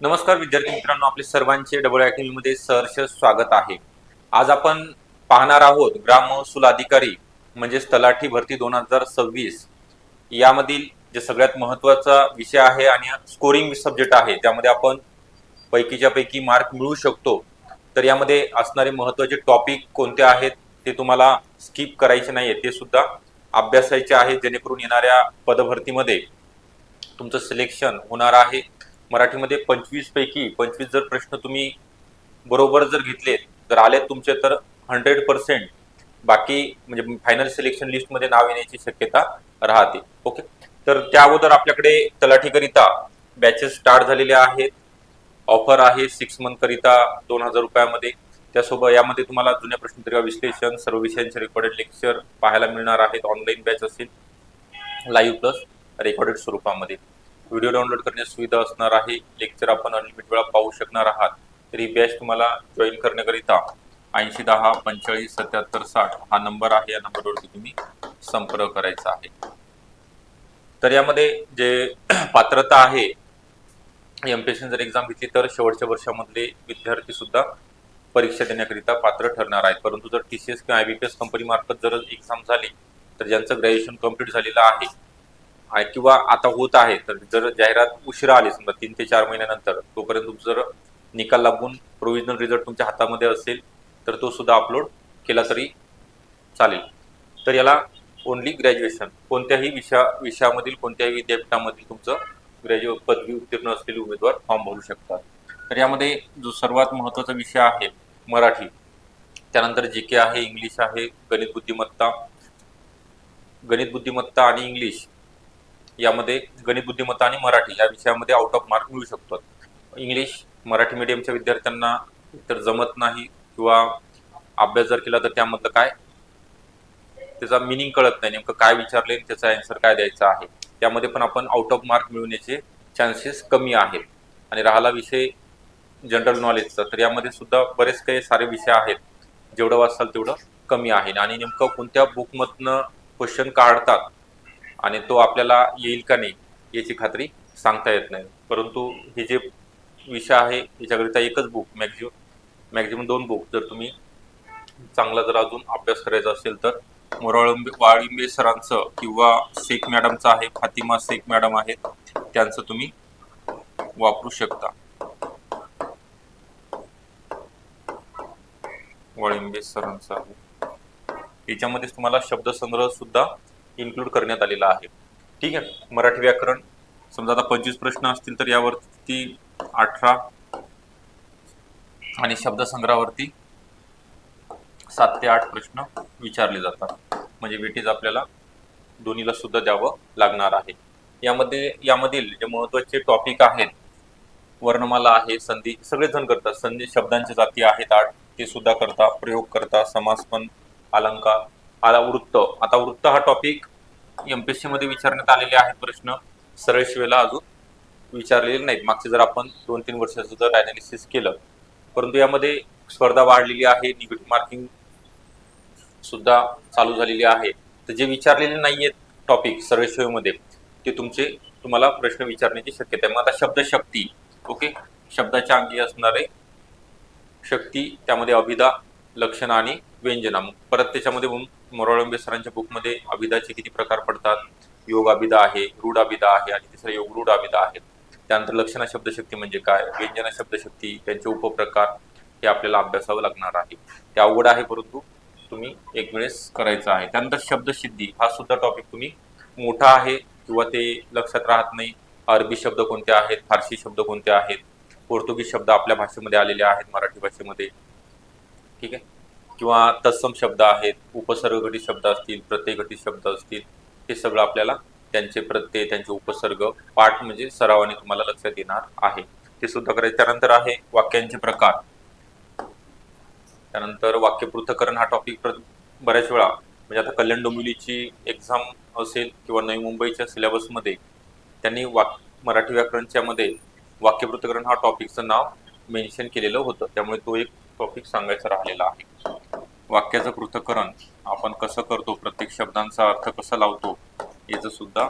नमस्कार विद्यार्थी मित्रांनो आपले सर्वांचे डबल अकॅडमी मध्ये सहर्ष स्वागत आहे. आज आपण पाहणार आहोत ग्राम महसूल अधिकारी म्हणजेच तलाठी भरती दोन हजार सव्वीस. यामधील जे सगळ्यात महत्त्वाचा विषय आहे आणि स्कोरिंग सब्जेक्ट आहे त्यामध्ये आपण पैकीच्या पैकी मार्क मिळू शकतो. तर यामध्ये असणारे महत्त्वाचे टॉपिक कोणते आहेत ते तुम्हाला स्किप करायचे नाही ते सुद्धा अभ्यासायचे आहे जेणेकरून येणाऱ्या पदभरतीमध्ये तुमचं सिलेक्शन होणार आहे. मराठीमध्ये पंचवीस पैकी पंचवीस जर प्रश्न तुम्ही बरोबर जर घेतलेत जर आलेत तुमचे तर हंड्रेड पर्सेंट बाकी म्हणजे फायनल सिलेक्शन लिस्टमध्ये नाव येण्याची शक्यता राहते. ओके तर त्या अगोदर आपल्याकडे तलाठीकरिता बॅचेस स्टार्ट झालेले आहेत. ऑफर आहे सिक्स मंथ करिता दोन हजार रुपयामध्ये. त्यासोबत यामध्ये तुम्हाला जुन्या प्रश्नपत्रिका विश्लेषण सर्व विषयांचे रेकॉर्डेड लेक्चर पाहायला मिळणार आहेत. ऑनलाईन बॅच असेल. लाईव्ह प्लस रेकॉर्डेड स्वरूपामध्ये. व्हिडिओ डाउनलोड करण्याची सुविधा असणार आहे. लेक्चर आपण अनलिमिटेड वेळा पाहू शकणार आहात. तर ही बॅच तुम्हाला जॉईन करण्याकरिता ऐंशी दहा पंचेचाळीस सत्याहत्तर साठ हा नंबर आहे. या नंबरवरती तुम्ही संपर्क करायचा आहे. तर यामध्ये जे पात्रता आहे एमपीएससी जर एक्झाम घेतली तर शेवटच्या वर्षामधले विद्यार्थी सुद्धा परीक्षा देण्याकरिता पात्र ठरणार आहेत. परंतु जर टी सी एस किंवा आय बी पी कंपनी मार्फत जर एक्झाम झाली तर ज्यांचं ग्रॅज्युएशन कंप्लीट झालेलं आहे किंवा आता होत आहे तर जर जाहिरात उशिरा आली समजा तीन ते चार महिन्यानंतर तोपर्यंत तुमचा जर निकाल लागून प्रोव्हिजनल रिझल्ट तुमच्या हातामध्ये असेल तर तो सुद्धा अपलोड केला तरी चालेल. तर याला ओनली ग्रॅज्युएशन कोणत्याही विषया विषयामधील कोणत्याही विद्यापीठामधील तुमचं ग्रॅज्युएट पदवी उत्तीर्ण असलेले उमेदवार फॉर्म भरू शकतात. तर यामध्ये जो सर्वात महत्त्वाचा विषय आहे मराठी. त्यानंतर जी के आहे इंग्लिश आहे गणित बुद्धिमत्ता. गणित बुद्धिमत्ता आणि इंग्लिश यामध्ये गणित बुद्धिमत्ता आणि मराठी या विषयामध्ये आउट ऑफ मार्क मिळू शकतात इंग्लिश मराठी मीडियमच्या विद्यार्थ्यांना तर जमत नाही किंवा अभ्यास जर केला तर त्यामधलं काय? त्याचा मिनिंग कळत नाही. नेमकं काय विचारले त्याचा आन्सर काय द्यायचा आहे? त्यामध्ये पण आपण आउट ऑफ मार्क मिळवण्याचे चान्सेस कमी आहेत. आणि राहिला विषय जनरल नॉलेजचा तर यामध्ये सुद्धा बरेच काही सारे विषय आहेत. जेवढं वाचाल तेवढं कमी आहे. आणि नेमकं कोणत्या बुकमधनं क्वेश्चन काढतात आणि तो आपल्याला येईल का नाही याची खात्री सांगता येत नाही. परंतु हे जे विषय आहे याच्याकरिता एकच बुक मॅक्झिमम मॅक्झिमम दोन बुक जर तुम्ही चांगला जर अजून अभ्यास करायचा असेल तर मोराळंबे वाळिंबे सरांचं किंवा शेख मॅडमचं आहे फातिमा शेख मॅडम आहेत त्यांचं तुम्ही वापरू शकता. वाळिंबे सरांचं आहे. याच्यामध्ये तुम्हाला शब्दसंग्रह सुद्धा इन्क्लूड करण्यात आलेला आहे. ठीक आहे? मराठी व्याकरण समजा आता पंचवीस प्रश्न असतील तर यावरती अठरा आणि शब्दसंग्रहावरती सात ते आठ प्रश्न विचारले जातात. म्हणजे वेटेज आपल्याला दोन्हीला सुद्धा द्यावं लागणार आहे. यामध्ये यामधील जे महत्त्वाचे टॉपिक आहेत वर्णमाला आहे संधी सगळेजण करतात. संधी शब्दांच्या जाती आहेत आठ ते सुद्धा करता प्रयोग करता समासपण अलंकार आला वृत्त आता वृत्त हा टॉपिक एमपीएससी मध्ये विचारण्यात आलेले आहेत प्रश्न सरळ शिवेला अजून. विचारलेले नाहीत. मागचे जर आपण दोन तीन वर्षाचं जर अनालिसिस केलं परंतु यामध्ये स्पर्धा वाढलेली आहे निगेटिव्ह मार्किंग सुद्धा चालू झालेली आहे. तर जे विचारलेले नाही आहेत टॉपिक सरळ शिवेमध्ये ते तुमचे तुम्हाला प्रश्न विचारण्याची शक्यता आहे. मग आता शब्दशक्ती ओके? शब्दाच्या अंगी असणारे शक्ती त्यामध्ये अभिधा लक्षण आणि व्यंजना. परत त्याच्यामध्ये मोराळंबे सरांच्या बुकमध्ये अभिदाचे किती प्रकार पडतात? योग अभिदा आहे रूढ अभिदा आहे आणि तिसरा योग रूढ अभिदा आहे. त्यानंतर लक्षणा शब्दशक्ती म्हणजे काय? व्यंजना शब्दशक्ती त्यांचे उपप्रकार हे आपल्याला अभ्यासावं लागणार आहे. ते अवघड आहे परंतु तुम्ही एक वेळेस करायचं आहे. त्यानंतर शब्दसिद्धी हा सुद्धा टॉपिक तुम्ही मोठा आहे किंवा ते लक्षात राहत नाही. अरबी शब्द कोणते आहेत? फारसी शब्द कोणते आहेत? पोर्तुगीज शब्द आपल्या भाषेमध्ये आलेले आहेत मराठी भाषेमध्ये. ठीक आहे? किंवा तत्सम शब्द आहेत उपसर्गघटित शब्द असतील प्रत्ययघटित शब्द असतील हे सगळं आपल्याला त्यांचे प्रत्यय त्यांचे उपसर्ग पाठ म्हणजे सरावाने तुम्हाला लक्षात येणार आहे. ते सुद्धा करायचे. त्यानंतर आहे वाक्यांचे प्रकार. त्यानंतर वाक्य पृथकरण हा टॉपिक बऱ्याच वेळा म्हणजे आता कल्याण डोंबिवलीची एक्झाम असेल किंवा नवी मुंबईच्या सिलेबसमध्ये त्यांनी वाक मराठी व्याकरणच्या मध्ये वाक्य पृथकरण हा टॉपिकचं नाव मेन्शन केलेलं होतं. त्यामुळे तो एक टॉपिक सांगायचा राहिलेला आहे. वाक्याचं पृथकरण आपण कसं करतो प्रत्येक शब्दांचा अर्थ कसा लावतो याचं सुद्धा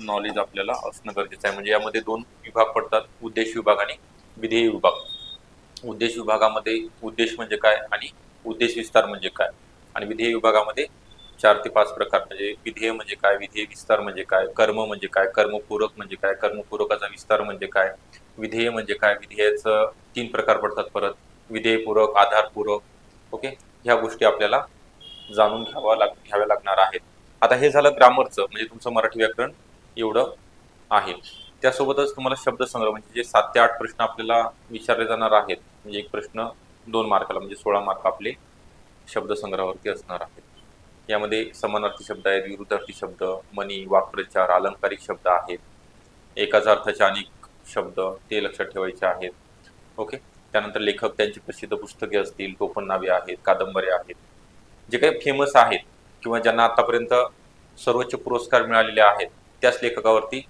नॉलेज आपल्याला असणं गरजेचं आहे. म्हणजे यामध्ये दोन विभाग पडतात उद्देश विभाग आणि विधेय विभाग. उद्देश विभागामध्ये उद्देश म्हणजे काय आणि उद्देश विस्तार म्हणजे काय? आणि विधेय विभागामध्ये चार ते पाच प्रकार म्हणजे विधेय म्हणजे काय विधेय विस्तार म्हणजे काय कर्म म्हणजे काय कर्मपूरक म्हणजे काय कर्मपूरकाचा विस्तार म्हणजे काय विधेय म्हणजे काय विधेयाचं तीन प्रकार पडतात परत. विधेयपूरक आधारपूरक ओके? ह्या गोष्टी आपल्याला जाणून घ्यावा लाग घ्याव्या लागणार आहेत. आता हे झालं ग्रामरचं म्हणजे तुमचं मराठी व्याकरण एवढं आहे. त्यासोबतच तुम्हाला शब्दसंग्रह म्हणजे जे सात ते आठ प्रश्न आपल्याला विचारले जाणार आहेत म्हणजे एक प्रश्न दोन मार्काला म्हणजे सोळा मार्क आपले शब्दसंग्रहावरती असणार आहेत. यामध्ये समानार्थी शब्द आहेत विरुद्धार्थी शब्द मनी वाक्प्रचार अलंकारिक शब्द आहेत एकाच अर्थाचे अनेक शब्द ते लक्षात ठेवायचे आहेत. ओके? त्यानंतर लेखक त्यांची प्रसिद्ध पुस्तके असतील टोपणनावे आहेत कादंबऱ्या आहेत. जे काही फेमस आहेत किंवा ज्यांना आतापर्यंत सर्वोच्च पुरस्कार मिळालेले आहेत त्याच लेखकावरती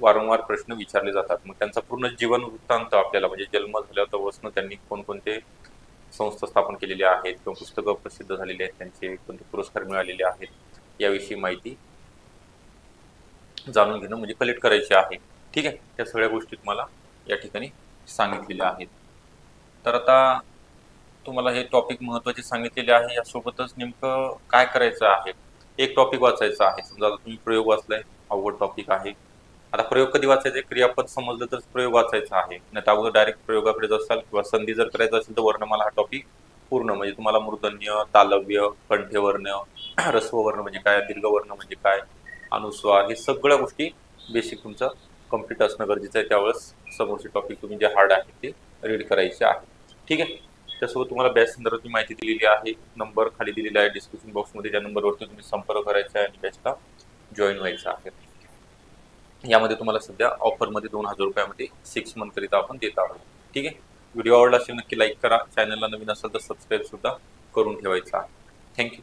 वारंवार प्रश्न विचारले जातात. मग त्यांचा पूर्ण जीवन वृत्तांत आपल्याला म्हणजे जन्म झाल्यापासून त्यांनी कोणकोणते संस्था स्थापन केलेल्या आहेत किंवा पुस्तकं प्रसिद्ध झालेली आहेत त्यांचे कोणते पुरस्कार मिळालेले आहेत याविषयी माहिती जाणून घेणं म्हणजे कलेक्ट करायची आहे. ठीक आहे? त्या सगळ्या गोष्टी तुम्हाला या ठिकाणी सांगितलेल्या आहेत. तर आता तुम्हाला हे टॉपिक महत्त्वाचे सांगितलेले आहे. यासोबतच नेमकं काय करायचं आहे? एक टॉपिक वाचायचं आहे. समजा तुम्ही प्रयोग वाचलाय अवघड टॉपिक आहे. आता प्रयोग कधी वाचायचे? क्रियापद समजलं तर प्रयोग वाचायचा आहे. नाही तर अगोदर डायरेक्ट प्रयोगाकडे असाल किंवा संधी जर करायचं असेल तर वर्णमाला हा टॉपिक पूर्ण. म्हणजे तुम्हाला मूर्धन्य तालव्य कंठ्यवर्ण रस्ववर्ण म्हणजे काय दीर्घवर्ण म्हणजे काय अनुस्वार हे सगळ्या गोष्टी बेसिक तुमचं कंप्लीट असणं गरजेचं आहे. त्यावेळेस समोरचे टॉपिक तुम्ही जे हार्ड आहे ते रीड करायचे आहे ठीक आहे? त्यासोबत तुम्हाला बॅच संदर्भातली माहिती दिलेली आहे. नंबर खाली दिलेला आहे. डिस्क्रिप्शन बॉक्समध्ये ज्या नंबरवरती तुम्ही संपर्क करायचा आहे आणि बॅचला जॉईन व्हायचा आहे. यामध्ये तुम्हाला सध्या ऑफरमध्ये दोन हजार रुपयामध्ये सिक्स मंथकरिता आपण देत आहोत. ठीक आहे? व्हिडिओ आवडला असेल नक्की लाईक करा. चॅनलला नवीन असेल तर सबस्क्राईब सुद्धा करून ठेवायचा आहे. थँक्यू